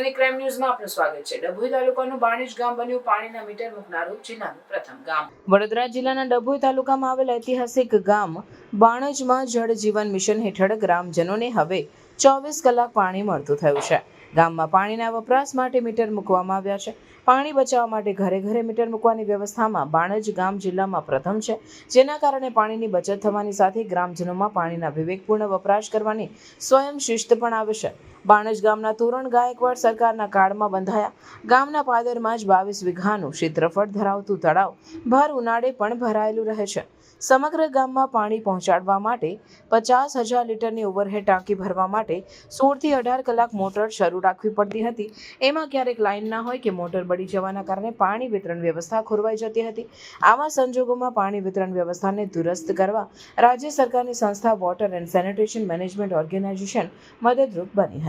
સનસની crime ન્યૂઝમાં આપનું સ્વાગત છે. ડભોઈ તાલુકાનું બાણીજ ગામ બન્યું પાણીના મીટર મૂકનારું જિલ્લાનું પ્રથમ ગામ. વડોદરા જિલ્લાના ડભોઈ તાલુકામાં આવેલ ઐતિહાસિક ગામ બાણજમાં જળ જીવન મિશન હેઠળ ગ્રામજનોને હવે ચોવીસ કલાક પાણી મળતું થયું છે. ગામમાં પાણીના વપરાશ માટે મીટર મૂકવામાં આવ્યા છે. પાણી બચાવવા માટે ઘરે ઘરે મીટર મૂકવાની વ્યવસ્થામાં બાણજ ગામ જિલ્લામાં પ્રથમ છે. જેના કારણે પાણીની બચત થવાની સાથે ગ્રામજનોમાં પાણીના વિવેકપૂર્ણ વપરાશ કરવાની સ્વયં શિસ્ત પણ આવે છે. બાણજ ગામના તોરણ ગાયકવાડ સરકારના કાળમાં બંધાયા. ગામના પાદરમાં જ બાવીસ વીઘાનું ક્ષેત્રફળ ધરાવતું તળાવ ભર ઉનાળે પણ ભરાયેલું રહે છે. સમગ્ર ગામમાં પાણી પહોંચાડવા માટે પચાસ હજાર લીટરની ઓવરહેડ ટાંકી ભરવા માટે સોળથી અઢાર કલાક મોટર શરૂ રાખવી પડતી હતી. એમાં ક્યારેક લાઇન ના હોય કે મોટર બળી જવાના કારણે પાણી વિતરણ વ્યવસ્થા ખોરવાઈ જતી હતી. આવા સંજોગોમાં પાણી વિતરણ વ્યવસ્થાને દુરસ્ત કરવા રાજ્ય સરકારની સંસ્થા water and sanitation management organisation મદદરૂપ બની